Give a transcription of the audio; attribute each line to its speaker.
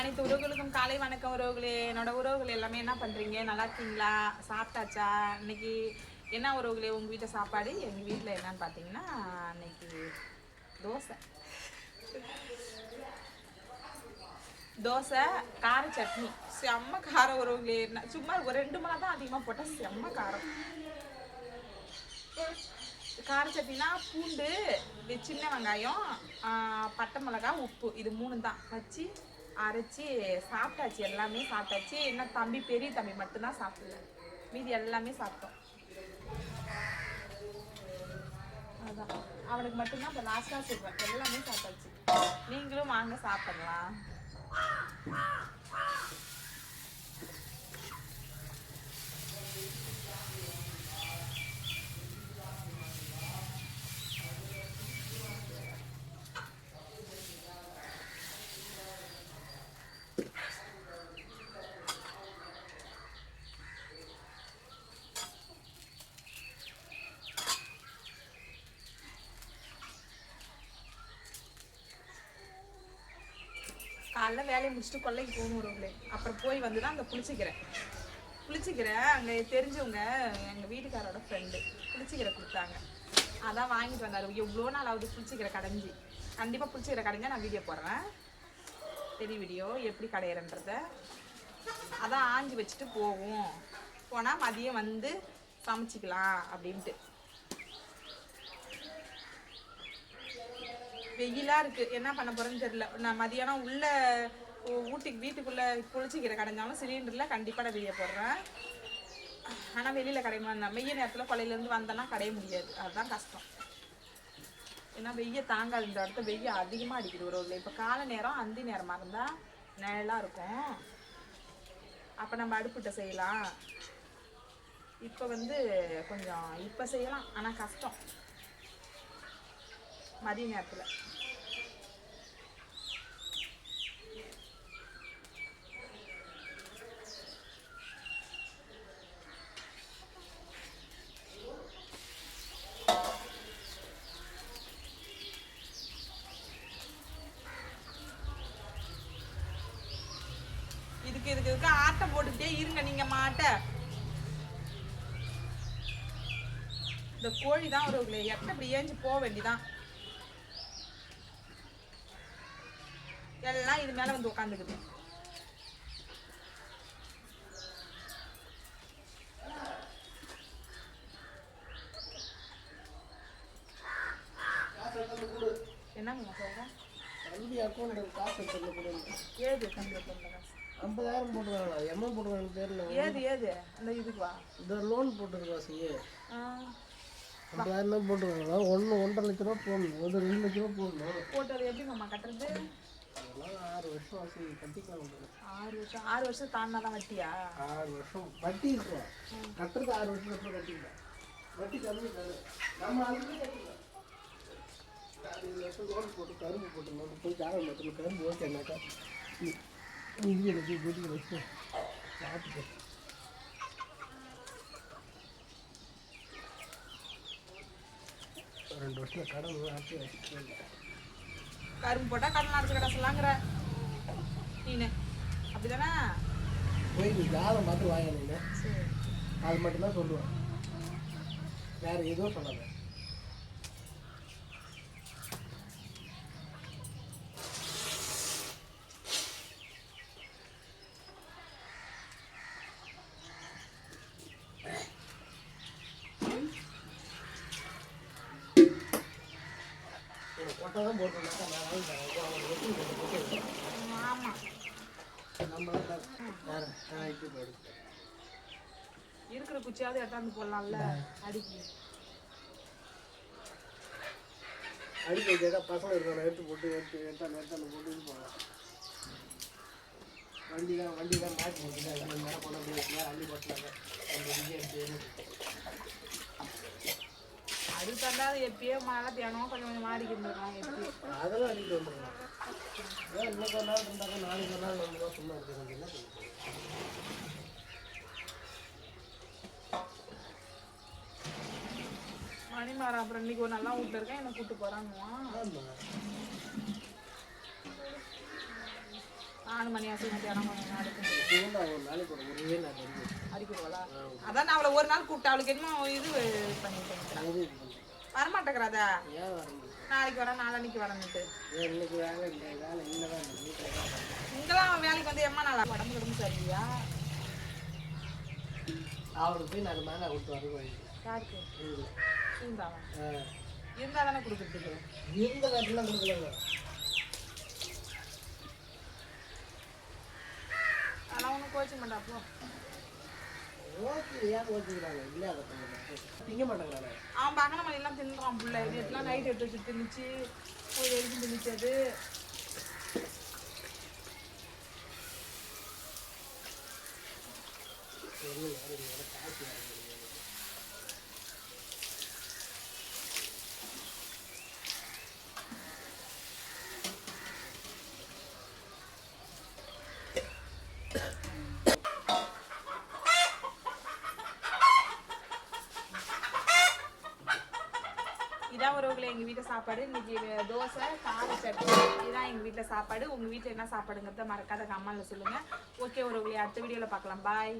Speaker 1: அனைத்து உறவுகளுக்கும் காலை வணக்கம் உறவுகளே. என்னோட உறவுகள் எல்லாமே என்ன பண்றீங்க? நல்லா இருக்கீங்களா? சாப்பிட்டாச்சா? இன்னைக்கு என்ன உறவுகளே? உங்க வீட்டை சாப்பாடு எங்க வீட்டில் என்னன்னு பார்த்தீங்கன்னா இன்னைக்கு தோசை. தோசை கார சட்னி. செம்ம காரம் உறவுகளே. என்ன சும்மா ஒரு ரெண்டு மணி தான் அதிகமாக போட்டால் செம்ம காரம். கார சட்னினா பூண்டு இது சின்ன வெங்காயம் பட்டை மிளகாய் உப்பு. இது மூணு தான் வச்சு அரைச்சி சாப்பிட்டாச்சு எல்லாமே சாப்பிட்டாச்சு. என்ன தம்பி பெரிய தம்பி மட்டும்தான் சாப்பிடல. மீதி எல்லாமே சாப்பிட்டோம். அதான். அவனுக்கு மட்டும்தான் இப்போ லாஸ்ட்டாக சொல்வேன் எல்லாமே சாப்பிட்டாச்சு. நீங்களும் வாங்க சாப்பிடலாம். காலைல வேலையை முடிச்சுட்டு கொள்ளைக்கு போகணும் உறவுகளே அப்புறம் போய் வந்து தான் அங்கே புளிச்சிக்கிறேன் புளிச்சிக்கிறேன் அங்கே தெரிஞ்சவங்க எங்கள் வீட்டுக்காரோட ஃப்ரெண்டு புளிச்சிக்கீரை கொடுத்தாங்க. அதான் வாங்கிட்டு வந்தார். எவ்வளோ நாள் ஆகுது புளிச்சிக்கீரை கடைஞ்சி? கண்டிப்பாக புளிச்சிக்கீரை கடைஞ்சா நான் வீடியோ போடுறேன். பெரிய வீடியோ எப்படி கடையிறன்றத. அதான் ஆஞ்சி வச்சுட்டு போவோம். போனால் மதியம் வந்து சமைச்சிக்கலாம் அப்படின்ட்டு. வெயிலா இருக்கு. என்ன பண்ண போறேன்னு தெரியல. நான் மதியானம் உள்ள ஊட்டிக்கு வீட்டுக்குள்ளே வீட்டுக்குள்ள குளிச்சிக்கிற கடைஞ்சாலும் சிலிண்டர்ல கண்டிப்பா நான் வெளியே போடுறேன். ஆனா வெளியில கடைய வெய்ய நேரத்துல கொலையில இருந்து வந்தேன்னா கடைய முடியாது. அதுதான் கஷ்டம். ஏன்னா வெய்ய தாங்காது. இந்த இடத்த வெய்ய அதிகமா அடிக்குது ஒரு இப்ப காலை நேரம் அந்தி நேரமா இருந்தா நிழலா இருக்கும். அப்ப நம்ம அடுப்புட்ட செய்யலாம். இப்ப வந்து கொஞ்சம் இப்ப செய்யலாம். ஆனா கஷ்டம். மதிய நேரத்துல இதுக்கு இதுக்கு இதுக்கு ஆட்டம் போட்டுக்கிட்டே இருங்க நீங்க மாட்ட. இந்த கோழி தான் ஒரு எட்ட இப்படி ஏஞ்சி போக வேண்டிதான். எல்லாம் இது மேல வந்து உட்காந்துக்குது என்னங்க சொல்றேன்
Speaker 2: தம்பி அக்கௌண்ட் காசு
Speaker 1: ஏது தம்பி கொண்ட காசு?
Speaker 2: ஐம்பதாயிரம் போட்டுருக்காங்களா எம்மா போட்டுருக்காங்க தெரியல.
Speaker 1: ஏது ஏது? அந்த இதுக்கு வா.
Speaker 2: இந்த லோன் போட்டுருக்கா
Speaker 1: ஆ,
Speaker 2: ஐம்பதாயிரம் தான் போட்டுருக்காங்களா ஒன்று ஒன்றரை லட்ச ரூபா போடணும். ஒரு ரெண்டு லட்ச ரூபா போடணும்.
Speaker 1: போட்டு அது எப்படி மாமா? கட்டுறது?
Speaker 2: ஆறு வருஷம் ஆசை கட்டிக்கலாம்.
Speaker 1: ஆறு வருஷம் ஆறு வருஷம் தாண்டினா தான் வட்டியா?
Speaker 2: ஆறு வருஷம் வட்டி இருக்கும் கட்டுறது ஆறு வருஷம் அப்புறம் கட்டிக்கலாம். வட்டி கம்மி நம்ம அதுக்கு கட்டிக்கலாம். பதினஞ்சு வருஷம் லோன் போட்டு கரும்பு போட்டுருந்தோம் போய் ஜாதகம் கரும்பு ஓகேனாக்கா வச்சு வீட்டுக்கு வச்சு சாப்பிட்டு ரெண்டு வருஷம் கடன் ஆட்டி வச்சுட்டு
Speaker 1: கரும்பு போட்டா கடன் அடைச்சு கடை சொல்லாங்கிற நீனு. அப்படிதானே?
Speaker 2: போய் நீ ஜாதகம் பார்த்து வாங்கினீங்க
Speaker 1: சரி.
Speaker 2: அது மட்டும்தான் சொல்லுவேன். வேறு எதுவும் சொல்லாத. தான் போட்டுருந்தாக்கா அவன் வெட்டி போட்டு போட்டு
Speaker 1: இருக்கிற குச்சியாவது எட்டாந்து போடலாம்ல? அடிக்கி.
Speaker 2: அடிக்க வைக்கிறதா பசங்க இருக்கிற எடுத்து போட்டு எடுத்து எடுத்தாந்து எடுத்தாந்து போட்டு இது போகலாம் வண்டி தான் வண்டி தான் மாற்றி போட்டுதான் இது நேரம் போன அப்படியே நேரம் அள்ளி போட்டுனாங்க அந்த விஜய் எடுத்து.
Speaker 1: அது தந்தாது எப்பயோ மழை தினம் கொஞ்சம் கொஞ்சம் மாடிக்கு இருந்துருக்கலாம் எப்படி.
Speaker 2: அதெல்லாம் வந்துடலாம் அதான் இன்னைக்கு ஒரு நாள் இருந்தாங்க நாளைக்கு ஒரு நாள் வந்து சும்மா என்ன பண்ணுறது
Speaker 1: மணிமாரா அப்புறம் இன்னைக்கு ஒரு நல்லா வீட்டுல இருக்கேன் என்ன கூட்டு போறானுவான்
Speaker 2: ஆமாம்
Speaker 1: நாலு மணி ஆசை
Speaker 2: தெரியும்
Speaker 1: அடிக்கிடுவாளா அதான் நான் அவளை ஒரு நாள் கூப்பிட்டேன் அவளுக்கு என்னமோ இது பண்ணிட்டேன்
Speaker 2: அது
Speaker 1: வரமாட்டேங்கிறாதா?
Speaker 2: வர
Speaker 1: நாளைக்கு வரேன் நாளன்னைக்கு வரேன்னுட்டு.
Speaker 2: ஏன் இன்னைக்கு வேலை இல்லை வேலை இல்லை.
Speaker 1: இங்கெல்லாம் வேலைக்கு வந்து எம்மா நாளா உடம்பு உடம்பு சரியா
Speaker 2: அவருக்கு போய் நாலு மேலே விட்டு வர வழி
Speaker 1: யாருக்கு இருந்தாவன் தானே கொடுக்குறதுக்கு.
Speaker 2: இருந்த காட்டுலாம் கொடுக்கலங்க.
Speaker 1: ஆனா ஒன்றும் கோச்சிங் அப்போ
Speaker 2: ஓகே ஏன் ஓட்டிக்கிறாங்க இல்லை அதை திங்க மாட்டேங்கிறாங்க
Speaker 1: அவன்? பகன மணிலாம் தின்றான் புள்ள. நேற்றுலாம் நைட் எடுத்து வச்சு திணிச்சு போய் எரிஞ்சு திணிச்சது இதான் உறவுகளை எங்கள் வீட்டு சாப்பாடு இன்னைக்கு தோசை கார சட்னி. இதுதான் எங்கள் வீட்டில் சாப்பாடு. உங்கள் வீட்டில் என்ன சாப்பாடுங்கிறத மறக்காத கமெண்ட்ல சொல்லுங்கள் ஓகே ஒரு அடுத்த வீடியோவில் பார்க்கலாம். பாய்.